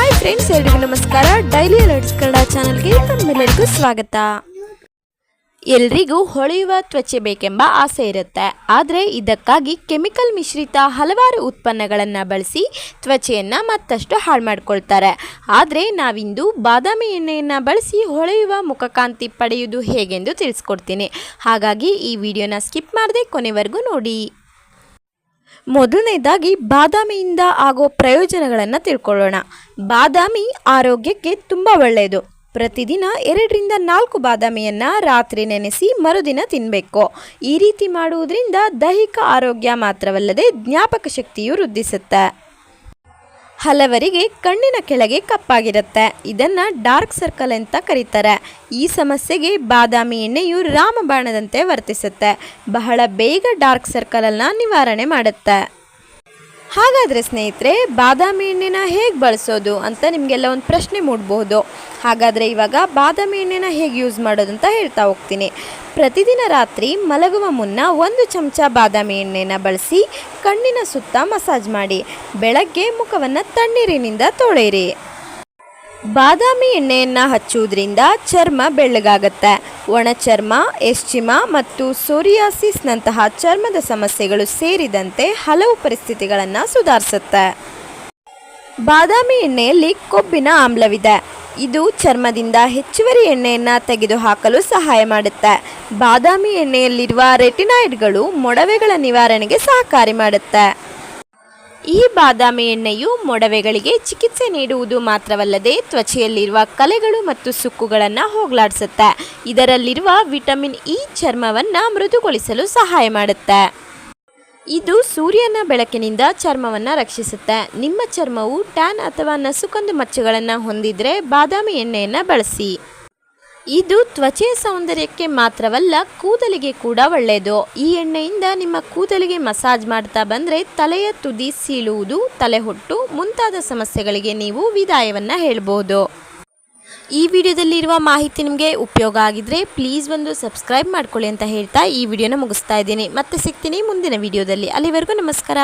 Hi friends ಎಲ್ರಿಗೂ ನಮಸ್ಕಾರ. Daily alerts Kannada ಚಾನಲ್ಗೆ ತಮ್ಮೆಲ್ಲರಿಗೂ ಸ್ವಾಗತ. ಎಲ್ರಿಗೂ ಹೊಳೆಯುವ ತ್ವಚೆ ಬೇಕೆಂಬ ಆಸೆ ಇರುತ್ತೆ. ಆದರೆ ಇದಕ್ಕಾಗಿ ಕೆಮಿಕಲ್ ಮಿಶ್ರಿತ ಹಲವಾರು ಉತ್ಪನ್ನಗಳನ್ನು ಬಳಸಿ ತ್ವಚೆಯನ್ನು ಮತ್ತಷ್ಟು ಹಾಳು ಮಾಡ್ಕೊಳ್ತಾರೆ. ಆದರೆ ನಾವಿಂದು ಬಾದಾಮಿ ಎಣ್ಣೆಯನ್ನು ಬಳಸಿ ಹೊಳೆಯುವ ಮುಖಕಾಂತಿ ಪಡೆಯುವುದು ಹೇಗೆಂದು ತಿಳಿಸ್ಕೊಡ್ತೀನಿ. ಹಾಗಾಗಿ ಈ ವಿಡಿಯೋನ ಸ್ಕಿಪ್ ಮಾಡದೆ ಕೊನೆವರೆಗೂ ನೋಡಿ. ಮೊದಲನೇದಾಗಿ ಬಾದಾಮಿಯಿಂದ ಆಗೋ ಪ್ರಯೋಜನಗಳನ್ನು ತಿಳ್ಕೊಳ್ಳೋಣ. ಬಾದಾಮಿ ಆರೋಗ್ಯಕ್ಕೆ ತುಂಬ ಒಳ್ಳೆಯದು ಪ್ರತಿದಿನ ಎರಡರಿಂದ ನಾಲ್ಕು ಬಾದಾಮಿಯನ್ನು ರಾತ್ರಿ ನೆನೆಸಿ ಮರುದಿನ ತಿನ್ನಬೇಕು ಈ ರೀತಿ ಮಾಡುವುದರಿಂದ ದೈಹಿಕ ಆರೋಗ್ಯ ಮಾತ್ರವಲ್ಲದೆ ಜ್ಞಾಪಕ ಶಕ್ತಿಯು ವೃದ್ಧಿಸುತ್ತೆ. ಹಲವರಿಗೆ ಕಣ್ಣಿನ ಕೆಳಗೆ ಕಪ್ಪಾಗಿರುತ್ತೆ. ಇದನ್ನು ಡಾರ್ಕ್ ಸರ್ಕಲ್ ಅಂತ ಕರೀತಾರೆ. ಈ ಸಮಸ್ಯೆಗೆ ಬಾದಾಮಿ ಎಣ್ಣೆಯು ರಾಮಬಾಣದಂತೆ ವರ್ತಿಸುತ್ತೆ. ಬಹಳ ಬೇಗ ಡಾರ್ಕ್ ಸರ್ಕಲನ್ನು ನಿವಾರಣೆ ಮಾಡುತ್ತೆ. ಹಾಗಾದರೆ ಸ್ನೇಹಿತರೆ, ಬಾದಾಮಿ ಎಣ್ಣೆನ ಹೇಗೆ ಬಳಸೋದು ಅಂತ ನಿಮಗೆಲ್ಲ ಒಂದು ಪ್ರಶ್ನೆ ಮೂಡಬಹುದು. ಹಾಗಾದರೆ ಇವಾಗ ಬಾದಾಮಿ ಎಣ್ಣೆನ ಹೇಗೆ ಯೂಸ್ ಮಾಡೋದು ಅಂತ ಹೇಳ್ತಾ ಹೋಗ್ತೀನಿ. ಪ್ರತಿದಿನ ರಾತ್ರಿ ಮಲಗುವ ಮುನ್ನ ಒಂದು ಚಮಚ ಬಾದಾಮಿ ಎಣ್ಣೆನ ಬಳಸಿ ಕಣ್ಣಿನ ಸುತ್ತ ಮಸಾಜ್ ಮಾಡಿ, ಬೆಳಗ್ಗೆ ಮುಖವನ್ನು ತಣ್ಣೀರಿನಿಂದ ತೊಳೆಯಿರಿ. ಬಾದಾಮಿ ಎಣ್ಣೆಯನ್ನು ಹಚ್ಚುವುದರಿಂದ ಚರ್ಮ ಬೆಳ್ಳಗಾಗತ್ತೆ. ಒಣ ಚರ್ಮ ಎಶ್ಚಿಮ ಮತ್ತು ಸೋರಿಯಾಸಿಸ್ನಂತಹ ಚರ್ಮದ ಸಮಸ್ಯೆಗಳು ಸೇರಿದಂತೆ ಹಲವು ಪರಿಸ್ಥಿತಿಗಳನ್ನು ಸುಧಾರಿಸುತ್ತೆ. ಬಾದಾಮಿ ಎಣ್ಣೆಯಲ್ಲಿ ಕೊಬ್ಬಿನ ಆಮ್ಲವಿದೆ. ಇದು ಚರ್ಮದಿಂದ ಹೆಚ್ಚುವರಿ ಎಣ್ಣೆಯನ್ನು ತೆಗೆದುಹಾಕಲು ಸಹಾಯ ಮಾಡುತ್ತೆ. ಬಾದಾಮಿ ಎಣ್ಣೆಯಲ್ಲಿರುವ ರೆಟಿನಾಯ್ಡ್ಗಳು ಮೊಡವೆಗಳ ನಿವಾರಣೆಗೆ ಸಹಕಾರಿ ಮಾಡುತ್ತೆ. ಈ ಬಾದಾಮಿ ಎಣ್ಣೆಯು ಮೊಡವೆಗಳಿಗೆ ಚಿಕಿತ್ಸೆ ನೀಡುವುದು ಮಾತ್ರವಲ್ಲದೆ ತ್ವಚೆಯಲ್ಲಿರುವ ಕಲೆಗಳು ಮತ್ತು ಸುಕ್ಕುಗಳನ್ನು ಹೋಗಲಾಡಿಸುತ್ತೆ. ಇದರಲ್ಲಿರುವ ವಿಟಮಿನ್ ಇ ಚರ್ಮವನ್ನು ಮೃದುಗೊಳಿಸಲು ಸಹಾಯ ಮಾಡುತ್ತೆ. ಇದು ಸೂರ್ಯನ ಬೆಳಕಿನಿಂದ ಚರ್ಮವನ್ನು ರಕ್ಷಿಸುತ್ತೆ. ನಿಮ್ಮ ಚರ್ಮವು ಟ್ಯಾನ್ ಅಥವಾ ನಸುಕಂದು ಮಚ್ಚುಗಳನ್ನು ಹೊಂದಿದ್ರೆ ಬಾದಾಮಿ ಎಣ್ಣೆಯನ್ನು ಬಳಸಿ. ಇದು ತ್ವಚೆಯ ಸೌಂದರ್ಯಕ್ಕೆ ಮಾತ್ರವಲ್ಲ, ಕೂದಲಿಗೆ ಕೂಡ ಒಳ್ಳೆಯದು. ಈ ಎಣ್ಣೆಯಿಂದ ನಿಮ್ಮ ಕೂದಲಿಗೆ ಮಸಾಜ್ ಮಾಡ್ತಾ ಬಂದರೆ ತಲೆಯ ತುದಿ ಸೀಳುವುದು, ತಲೆಹೊಟ್ಟು, ಮುಂತಾದ ಸಮಸ್ಯೆಗಳಿಗೆ ನೀವು ವಿದಾಯವನ್ನು ಹೇಳ್ಬೋದು. ಈ ವಿಡಿಯೋದಲ್ಲಿರುವ ಮಾಹಿತಿ ನಿಮಗೆ ಉಪಯೋಗ ಆಗಿದ್ರೆ ಪ್ಲೀಸ್ ಒಂದು ಸಬ್ಸ್ಕ್ರೈಬ್ ಮಾಡ್ಕೊಳ್ಳಿ ಅಂತ ಹೇಳ್ತಾ ಈ ವಿಡಿಯೋನ ಮುಗಿಸ್ತಾ ಇದ್ದೀನಿ. ಮತ್ತೆ ಸಿಗ್ತೀನಿ ಮುಂದಿನ ವಿಡಿಯೋದಲ್ಲಿ. ಅಲ್ಲಿವರೆಗೂ ನಮಸ್ಕಾರ.